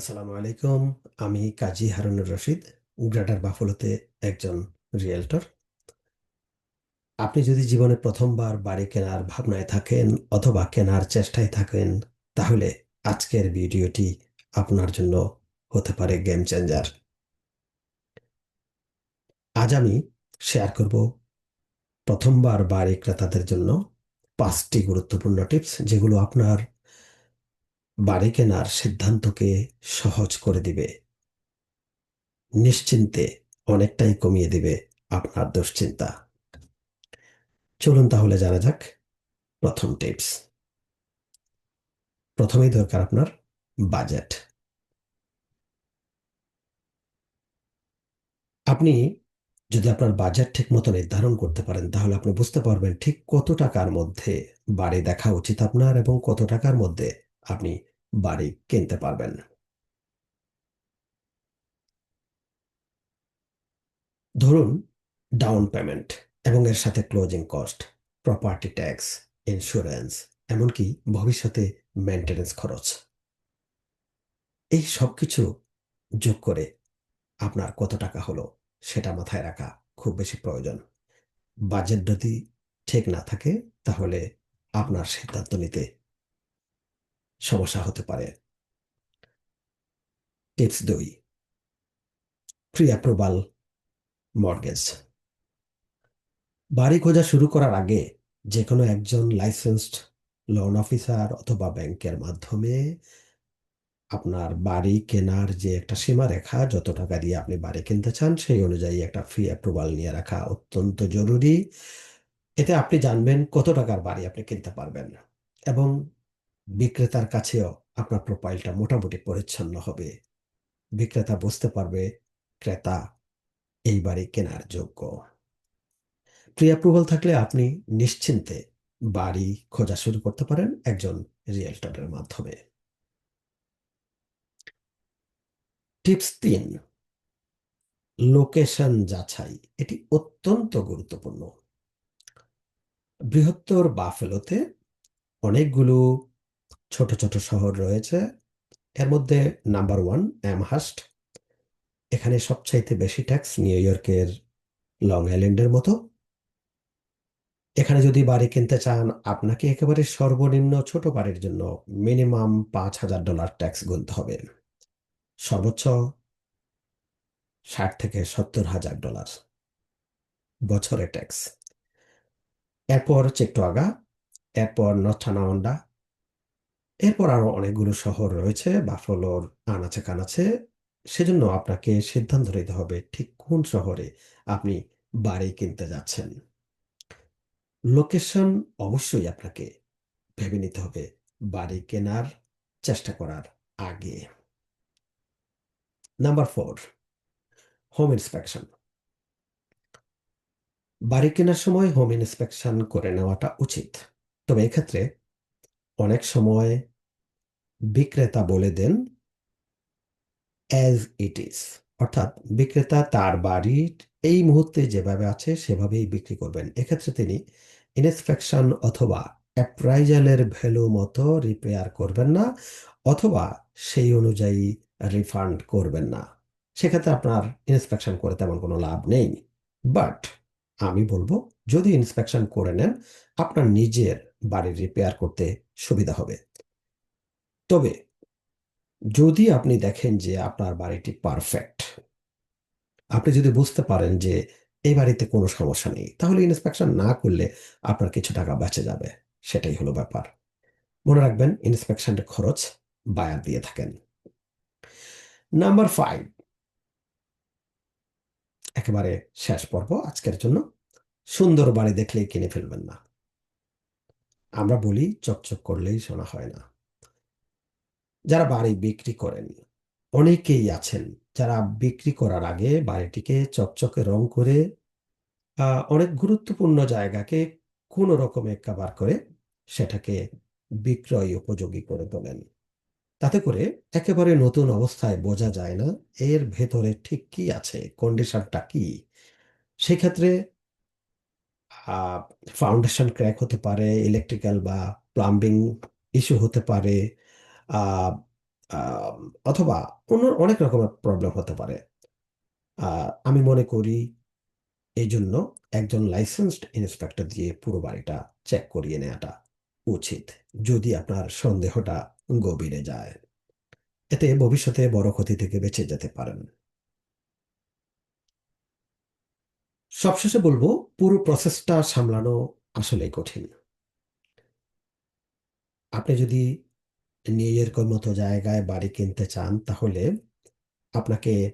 আসসালামু আলাইকুম। আমি কাজী হারুনুর রশিদ, গ্রেটার বাফলোতে একজন রিয়েলটর। আপনি যদি জীবনে প্রথমবার বাড়ি কেনার ভাবনায় থাকেন অথবা কেনার চেষ্টায় থাকেন, তাহলে আজকের ভিডিওটি আপনার জন্য হতে পারে গেম চেঞ্জার আজ আমি শেয়ার করব প্রথমবার বাড়ি ক্রেতাদের জন্য পাঁচটি গুরুত্বপূর্ণ টিপস যেগুলো আপনার বাড়ি কেনার সিদ্ধান্তকে সহজ করে দিবে। নিশ্চিন্তে অনেকটাই কমিয়ে দিবে আপনার দুশ্চিন্তা। চলুন তাহলে জানা যাক প্রথম টিপস। প্রথমেই দরকার আপনার বাজেট। আপনি যদি আপনার বাজেট ঠিক মতো নির্ধারণ করতে পারেন, তাহলে আপনি বুঝতে পারবেন ঠিক কত টাকার মধ্যে বাড়ি দেখা উচিত আপনার এবং কত টাকার মধ্যে আপনি বাড়ি কিনতে পারবেন ধরুন ডাউন পেমেন্ট এবং এর সাথে closing cost property tax insurance এমনকি ভবিষ্যতে মেনটেন্যান্স খরচ। এই সব কিছু যোগ করে আপনার কত টাকা হলো সেটা মাথায় রাখা খুব বেশি প্রয়োজন। বাজেট যদি ঠিক না থাকে, তাহলে আপনার সিদ্ধান্ত নিতে সমস্যা হতে পারে। টিপস দুই প্রি অ্যাপ্রুভাল মর্গেজ। বাড়ি খোঁজা শুরু করার আগে যে কোনো একজন লাইসেন্সড লোন অফিসার অথবা ব্যাংকের মাধ্যমে আপনার বাড়ি কেনার যে একটা সীমারেখা যত টাকা দিয়ে আপনি বাড়ি কিনতে চান, সেই অনুযায়ী একটা ফ্রি অ্যাপ্রুভাল নিয়ে রাখা অত্যন্ত জরুরি। এতে আপনি জানবেন কত টাকার বাড়ি আপনি কিনতে পারবেন এবং বিক্রেতার কাছেও আপনার প্রোফাইলটা মোটামুটি পরিচ্ছন্ন হবে। বিক্রেতা বুঝতে পারবে, ক্রেতা এই বাড়ি কেনার যোগ্য। প্রি অ্যাপ্রুভাল থাকলে আপনি নিশ্চিন্তে বাড়ি খোঁজা শুরু করতে পারেন একজন রিয়েলটরের মাধ্যমে। টিপস তিন লোকেশন যাচাই। এটি অত্যন্ত গুরুত্বপূর্ণ। বৃহত্তর বাফেলোতে অনেকগুলো ছোট ছোট শহর রয়েছে। এর মধ্যে নাম্বার ওয়ান অ্যামহাস্ট এখানে সবচাইতে বেশি ট্যাক্স নিউ ইয়র্কের লং আইল্যান্ডের মতো। এখানে যদি বাড়ি কিনতে চান, আপনাকে একেবারে সর্বনিম্ন ছোট বাড়ির জন্য মিনিমাম পাঁচ হাজার ডলার ট্যাক্স গুনতে হবে। সর্বোচ্চ ষাট থেকে সত্তর হাজার ডলার বছরে ট্যাক্স এরপর চেকটোয়াগা এরপর নথানাওয়ান্ডা এরপর আরও অনেকগুলো শহর রয়েছে, বাফলোর, আনাচে কানাচে। সেজন্য আপনাকে সিদ্ধান্ত নিতে হবে ঠিক কোন শহরে আপনি বাড়ি কিনতে যাচ্ছেন। লোকেশন অবশ্যই আপনাকে ভেবে নিতে হবে বাড়ি কেনার চেষ্টা করার আগে। Number four, home inspection. বাড়ি কেনার সময় হোম ইন্সপেকশন করে নেওয়াটা উচিত। তবে এক্ষেত্রে অনেক সময় বিক্রেতা বলে দেন অ্যাজ ইট ইজ অর্থাৎ বিক্রেতা তার বাড়ির এই মুহূর্তে যেভাবে আছে, সেভাবেই বিক্রি করবেন। এক্ষেত্রে তিনি ইনস্পেকশন অথবা অ্যাপ্রাইজালের ভ্যালু মতো রিপেয়ার করবেন না, অথবা সেই অনুযায়ী রিফান্ড করবেন না। সেক্ষেত্রে আপনার ইন্সপেকশন করে তেমন কোনো লাভ নেই। বাট আমি বলব, যদি ইন্সপেকশন করে নেন, আপনার নিজের বাড়ি রিপেয়ার করতে সুবিধা হবে। তবে যদি আপনি দেখেন যে আপনার বাড়িটি পারফেক্ট আপনি যদি বুঝতে পারেন যে এই বাড়িতে কোনো সমস্যা নেই, তাহলে ইন্সপেকশন না করলে আপনার কিছু টাকা বেঁচে যাবে। সেটাই হলো ব্যাপার। মনে রাখবেন ইন্সপেকশনের খরচ বায়ার দিয়ে থাকেন। নাম্বার ফাইভ একেবারে শেষ পর্ব আজকের জন্য। সুন্দর বাড়ি দেখলেই কিনে ফেলবেন না। আমরা বলি, চকচক করলেই শোনা হয় না। যারা বাড়ি বিক্রি করেন, অনেকেই আছেন যারা বিক্রি করার আগে বাড়িটিকে চকচকে রং করে অনেক গুরুত্বপূর্ণ জায়গাকে কোনো রকমে কাবার করে সেটাকে বিক্রয় উপযোগী করে তোলেন। তাতে করে একেবারে নতুন অবস্থায় বোঝা যায় না এর ভেতরে ঠিক কি আছে কন্ডিশনটা কি? সেক্ষেত্রে ফাউন্ডেশন ক্র্যাক হতে পারে ইলেকট্রিক্যাল বা প্লাম্বিং ইস্যু হতে পারে অথবা অন্য অনেক রকমের প্রবলেম হতে পারে। আমি মনে করি এই জন্য একজন লাইসেন্সড ইন্সপেক্টর দিয়ে পুরো বাড়িটা চেক করিয়ে নেওয়াটা উচিত, যদি আপনার সন্দেহটা গভীরে যায়। এতে ভবিষ্যতে বড় ক্ষতি থেকে বেঁচে যেতে পারেন। সবশেষে বলব, পুরো প্রসেসটা সামলানো আসলেই কঠিন। আপনি যদি নিজের মতো জায়গায় বাড়ি কিনতে চান, তাহলে আপনাকে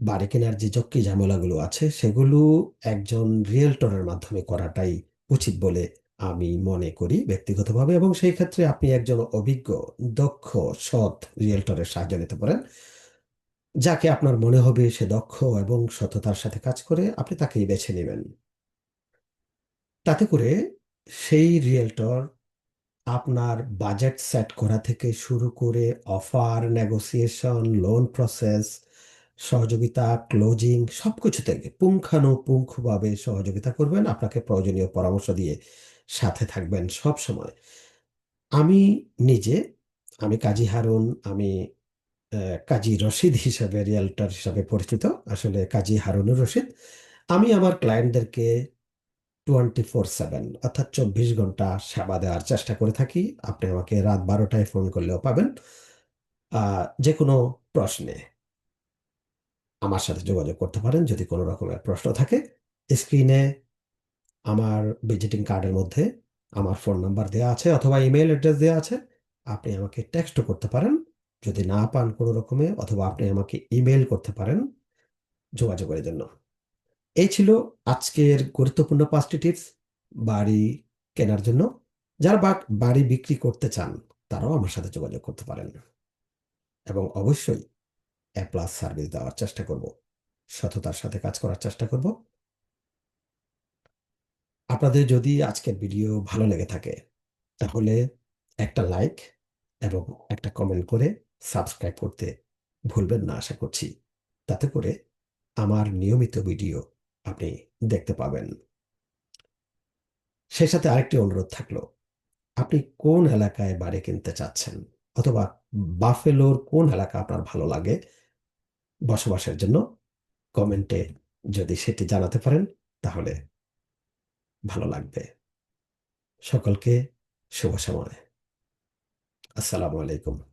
বাড়ি কেনার যে জক্কি ঝামেলাগুলো আছে, সেগুলো একজন রিয়েলটরের মাধ্যমে করাটাই উচিত বলে আমি মনে করি ব্যক্তিগতভাবে। এবং সেই ক্ষেত্রে আপনি একজন অভিজ্ঞ, দক্ষ, সৎ রিয়েলটরের সাহায্য নিতে পারেন, যাকে আপনার মনে হবে সে দক্ষ এবং সততার সাথে কাজ করে আপনি তাকেই বেছে নেবেন। তাতে করে সেই রিয়েলটর আপনার বাজেট সেট করা থেকে শুরু করে অফার নেগোসিয়েশন লোন প্রসেস সহযোগিতা ক্লোজিং সব কিছু থেকে পুঙ্খানুপুঙ্খভাবে সহযোগিতা করবেন। আপনাকে প্রয়োজনীয় পরামর্শ দিয়ে সাথে থাকবেন সব সময়। আমি নিজে, আমি কাজী হারুন, আমি কাজী রশিদ হিসাবে, রিয়েলটর হিসাবে পরিচিত। আসলে কাজী হারুনুর রশিদ। আমি আমার ক্লায়েন্টদেরকে টোয়েন্টি ফোর সেভেন অর্থাৎ চব্বিশ ঘণ্টা সেবা দেওয়ার চেষ্টা করে থাকি। আপনি আমাকে রাত বারোটায় ফোন করলেও পাবেন। যে কোনো প্রশ্নে আমার সাথে যোগাযোগ করতে পারেন যদি কোনো রকমের প্রশ্ন থাকে। স্ক্রিনে আমার ভিজিটিং কার্ডের মধ্যে আমার ফোন নাম্বার দেওয়া আছে অথবা ইমেল অ্যাড্রেস দেওয়া আছে। আপনি আমাকে টেক্সটও করতে পারেন। যদি না পান কোনো রকমে অথবা আপনি আমাকে ইমেল করতে পারেন যোগাযোগের জন্য। এই ছিল আজকের গুরুত্বপূর্ণ পাঁচটি টিপস বাড়ি কেনার জন্য। যারা বাড়ি বিক্রি করতে চান, তারাও আমার সাথে যোগাযোগ করতে পারেন। এবং অবশ্যই এ প্লাস সার্ভিস দেওয়ার চেষ্টা করব। সততার সাথে কাজ করার চেষ্টা করব। আপনাদের যদি আজকের ভিডিও ভালো লেগে থাকে, তাহলে একটা লাইক এবং একটা কমেন্ট করে সাবস্ক্রাইব করতে ভুলবেন না, আশা করছি। তাতে করে আমার নিয়মিত ভিডিও আপনি দেখতে পাবেন। সেই সাথে আরেকটি অনুরোধ থাকল। আপনি কোন এলাকায় বাড়ি কিনতে চাচ্ছেন? অথবা বাফেলোর কোন এলাকা আপনার ভালো লাগে? বসবাসের জন্য কমেন্টে যদি সেটি জানাতে পারেন, তাহলে ভালো লাগবে। সকলকে শুভ সময় আসসালামু আলাইকুম।